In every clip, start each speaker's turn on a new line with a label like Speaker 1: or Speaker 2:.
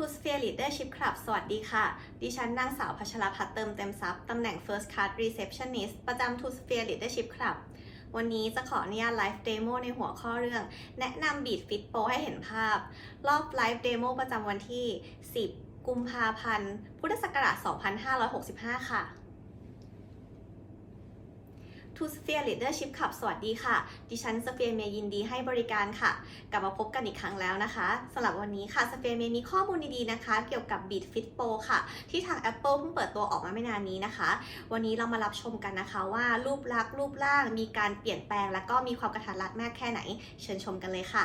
Speaker 1: To Sphere Leadership Club สวัสดีค่ะ ดิฉันนางสาวพัชรพัฒน์เติมเต็มทรัพย์ตำแหน่ง First Card Receptionist ประจำ To Sphere Leadership Club วันนี้จะขออนุญาตไลฟ์เดโมในหัวข้อเรื่อง แนะนำบีดฟิตโปให้เห็นภาพ รอบไลฟ์เดโมประจำวันที่ 10 กุมภาพันธ์ พุทธศักราช 2565 ค่ะ To Sphere Leadership Club สวัสดีค่ะ ดิฉันสเฟียเมย์ยินดีให้บริการค่ะ กลับมาพบกันอีกครั้งแล้วนะคะสำหรับวันนี้ค่ะสเฟียเมย์มีข้อมูลดีๆนะคะ เกี่ยวกับ Beat Fit Pro ค่ะ ที่ทาง Apple เพิ่งเปิดตัวออกมาไม่นานนี้นะคะ วันนี้เรามารับชมกันนะคะว่ารูปลักษณ์รูปร่างมีการเปลี่ยนแปลง และก็มีความกระทัดรัดมากแค่ไหน เชิญชมกันเลยค่ะ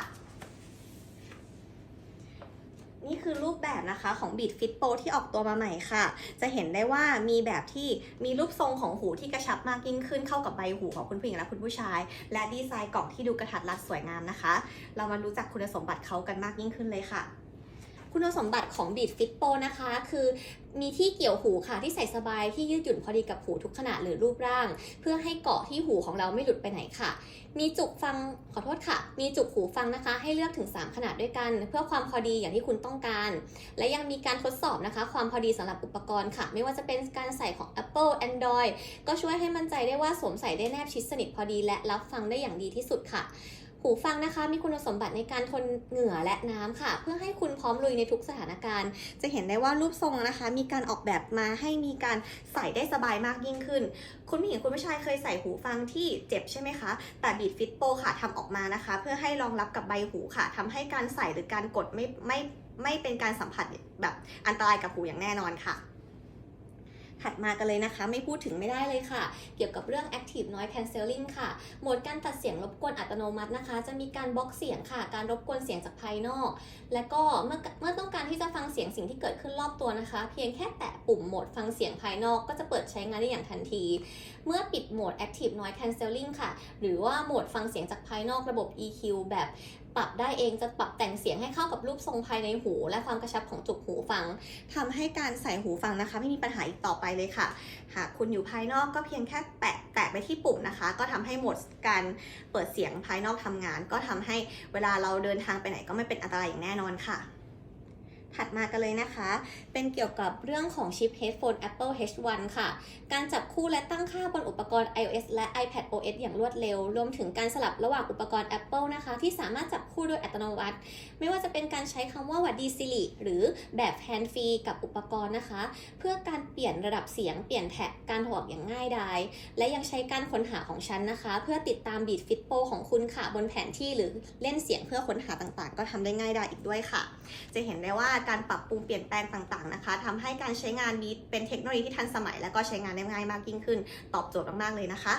Speaker 1: นี่คือรูปแบบนะคะของ Beat Fit Pro ที่ออกตัวมาใหม่ค่ะ จะเห็นได้ว่ามีแบบที่มีรูปทรงของหูที่กระชับมากยิ่งขึ้นเข้ากับใบหูของคุณผู้หญิงและคุณผู้ชาย และดีไซน์กล่องที่ดูกระทัดรัดสวยงามนะคะ เรามารู้จักคุณสมบัติเขากันมากยิ่งขึ้นเลยค่ะ คุณสมบัติของ Beat Fit Pro นะคะ คือมีที่เกี่ยวหูค่ะที่ใส่สบายที่ยืดหยุ่นพอดีกับหูทุกขนาดหรือรูปร่าง เพื่อให้เกาะที่หูของเราไม่หลุดไปไหนค่ะ มีจุกฟังขอโทษค่ะ มีจุกหูฟังนะคะ ให้เลือกถึง 3 ขนาดด้วยกัน เพื่อความพอดีอย่างที่คุณต้องการ และยังมีการทดสอบนะคะ ความพอดีสำหรับอุปกรณ์ค่ะ ไม่ว่าจะเป็นการใส่ของ Apple Android ก็ช่วยให้มั่นใจได้ว่าสวมใส่ได้แนบชิดสนิทพอดีและรับฟังได้อย่างดีที่สุดค่ะ หูฟังนะคะมีคุณสมบัติในการทนเหงื่อและน้ำค่ะ เพื่อให้คุณพร้อมลุยในทุกสถานการณ์ จะเห็นได้ว่ารูปทรงนะคะ มีการออกแบบมาให้มีการใส่ได้สบายมากยิ่งขึ้น คุณผู้หญิงคุณผู้ชายเคยใส่หูฟังที่เจ็บใช่ไหมคะ แต่บีดฟิตโปค่ะทำออกมานะคะ เพื่อให้รองรับกับใบหูค่ะทำให้การใส่หรือการกดไม่ไม่ไม่เป็นการสัมผัสแบบอันตรายกับหูอย่างแน่นอนค่ะ ถัดมากันเลยนะคะ ไม่พูดถึงไม่ได้เลยค่ะ เกี่ยวกับเรื่อง Active Noise Cancelling ค่ะ โหมดการตัดเสียงรบกวนอัตโนมัตินะคะ จะมีการบล็อกเสียงค่ะ การรบกวนเสียงจากภายนอก และก็เมื่อเมื่อต้องการที่จะฟังเสียงสิ่งที่เกิดขึ้นรอบตัวนะคะ เพียงแค่แตะปุ่มโหมดฟังเสียงภายนอกก็จะเปิดใช้งานได้อย่างทันที เมื่อปิดโหมด Active Noise Cancelling ค่ะ หรือว่าโหมดฟังเสียงจากภายนอกระบบ EQ แบบ ปรับได้เองจะปรับแต่งเสียงให้เข้ากับรูปทรงภายในหู และความกระชับของจุกหูฟังทำให้การใส่หูฟังนะคะ ไม่มีปัญหาอีกต่อไปเลยค่ะ หากคุณอยู่ภายนอกก็เพียงแค่แตะแตะไปที่ปุ่มนะคะ ก็ทำให้หมดการเปิดเสียงภายนอกทำงาน ก็ทำให้เวลาเราเดินทางไปไหนก็ไม่เป็นอันตรายอย่างแน่นอนค่ะ ถัดมากันเลยนะคะ เป็นเกี่ยวกับเรื่องของชิป Headphone Apple H1 ค่ะ การจับคู่และตั้งค่าบนอุปกรณ์ iOS และ iPad OS อย่างรวดเร็ว รวมถึงการสลับระหว่างอุปกรณ์ Apple นะคะ ที่สามารถจับคู่โดยอัตโนมัติ ไม่ว่าจะเป็นการใช้คำว่าวัดดี Siri หรือแบบ Hand Free กับอุปกรณ์นะคะ เพื่อการเปลี่ยนระดับเสียงเปลี่ยนแท็กการถอดอย่างง่ายดายและยังใช้การค้นหาของฉันนะคะ เพื่อติดตาม Beat Fit Pro ของคุณค่ะบนแผนที่หรือเล่นเสียงเพื่อค้นหาต่างๆ ก็ทำได้ง่ายดายอีกด้วยค่ะ จะเห็นได้ว่าการปรับปรุงเปลี่ยนแปลงต่างๆนะคะทำให้การใช้งานบีทเป็นเทคโนโลยีที่ทันสมัย และก็ใช้งานได้ง่ายมากยิ่งขึ้น ตอบโจทย์มากๆเลยนะคะ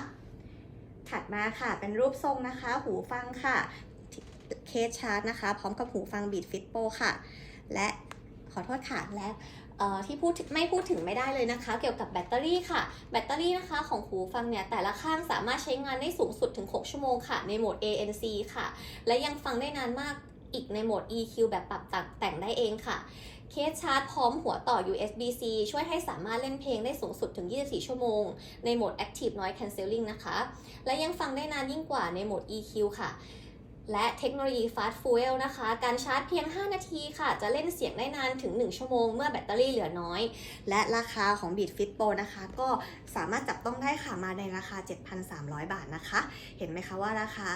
Speaker 1: ถัดมาค่ะ เป็นรูปทรงนะคะ หูฟังค่ะ เคสชาร์จนะคะ พร้อมกับหูฟังบีทฟิตโปค่ะ และขอโทษค่ะและที่พูดไม่พูดถึงไม่ได้เลยนะคะ เกี่ยวกับแบตเตอรี่ค่ะ แบตเตอรี่นะคะของหูฟังเนี่ยแต่ละข้างสามารถใช้งานได้สูงสุดถึง 6 ชั่วโมงค่ะ ในโหมด ANC ค่ะ และยังฟังได้นานมาก อีกในโหมด EQ แบบปรับแต่งได้เองค่ะ เคสชาร์จพร้อมหัวต่อ USB-C ช่วยให้สามารถเล่นเพลงได้สูงสุดถึง 24 ชั่วโมง ในโหมด Active Noise Cancelling นะคะ และยังฟังได้นานยิ่งกว่าในโหมด EQ ค่ะและเทคโนโลยี Fast Fuel นะคะ การชาร์จเพียง 5 นาทีค่ะ จะเล่นเสียงได้นานถึง 1 ชั่วโมงเมื่อแบตเตอรี่เหลือน้อย และราคาของ Beat Fit Pro นะคะ ก็สามารถจับต้องได้ค่ะ มาในราคา 7,300 บาทนะคะ เห็นไหมคะว่าราคา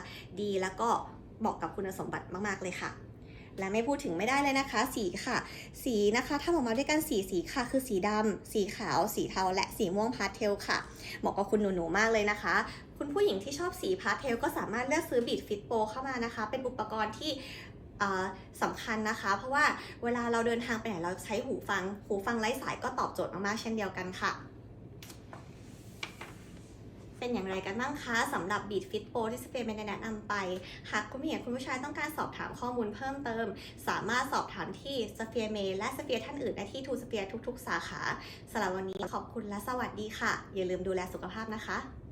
Speaker 1: ดีแล้วก็ เหมาะกับคุณสมบัติมากๆเลยค่ะ และไม่พูดถึงไม่ได้เลยนะคะ สีค่ะ สีนะคะถ้าออกมาด้วยกันสีสีค่ะ คือสีดำสีขาว สีเทา และสีม่วงพาสเทลค่ะเหมาะกับคุณหนูๆมากเลยนะคะ คุณผู้หญิงที่ชอบสีพาสเทลก็สามารถเลือกซื้อบีดฟิตโปเข้ามานะคะ เป็นอุปกรณ์ที่สำคัญนะคะ เพราะว่าเวลาเราเดินทางไปไหนเราใช้หูฟัง หูฟังไร้สายก็ตอบโจทย์มากๆเช่นเดียวกันค่ะ เป็นอย่างไรกันบ้างคะสำหรับ Beat Fit Pro ที่สเปียร์ไม่ได้แนะนำไป หากคุณผู้หญิงคุณผู้ชายต้องการสอบถามข้อมูลเพิ่มเติม สามารถสอบถามที่สเปียร์เมและสเปียท่านอื่นได้ที่ทูสเปียทุก ๆ สาขาสำหรับวันนี้ขอบคุณและสวัสดีค่ะ อย่าลืมดูแลสุขภาพนะคะ